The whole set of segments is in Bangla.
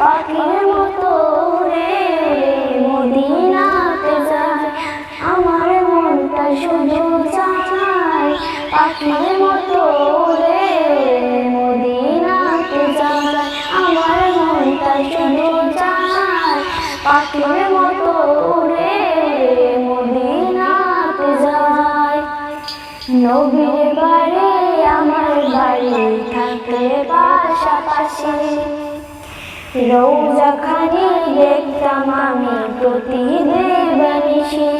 পাখির মতো উড়ে মদিনাতে যায়। আমার মনটা শুধু চায় পাখির মতো উড়ে মদিনাতে যায়। আমার মনটা শুধু চায় পাখির মতো উড়ে মদিনাতে যায়। নবীর বাড়ি আমার বাড়ি থাকে পাশাপাশি রৌজা খানি দেখতাম আমি প্রতিদিন দেবানিশি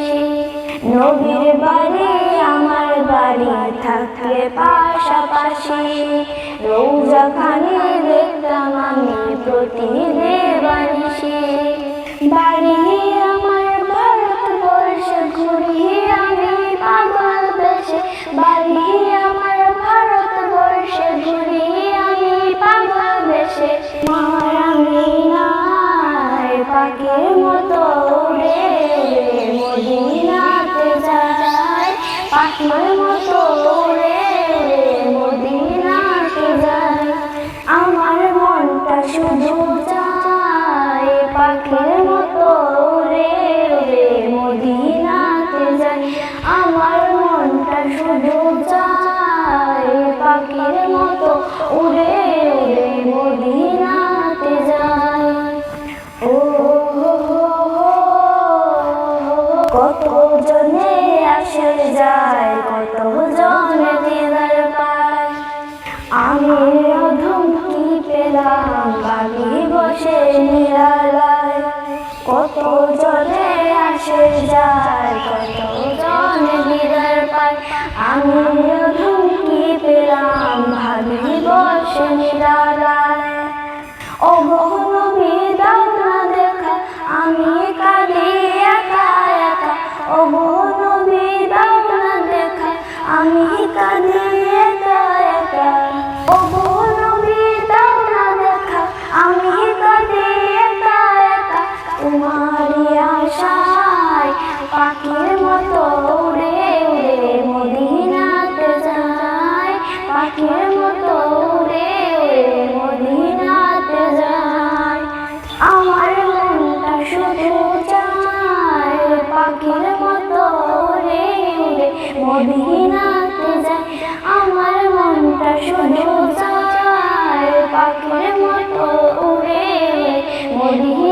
নবীর বাড়ি আমার বাড়ি থাকলে পাশাপাশি। রৌজা খানি দেখতাম আমি প্রতি পাখির মতো উড়ে উড়ে মদিনাতে যায়। ও কত জনে আসে যায় কত জনে দিদার পায়। আমি অধম কি পেলাম বাড়ি বসে নিরালায়। কত জনে আসে যায় কত জনে দিদার পায়। আমি ও নাতে যায় আমার মনটা শুধু যায় পাখির মতো উড়ে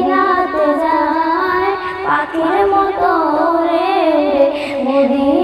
নাতে যায় পাখির মতো রে মদিনা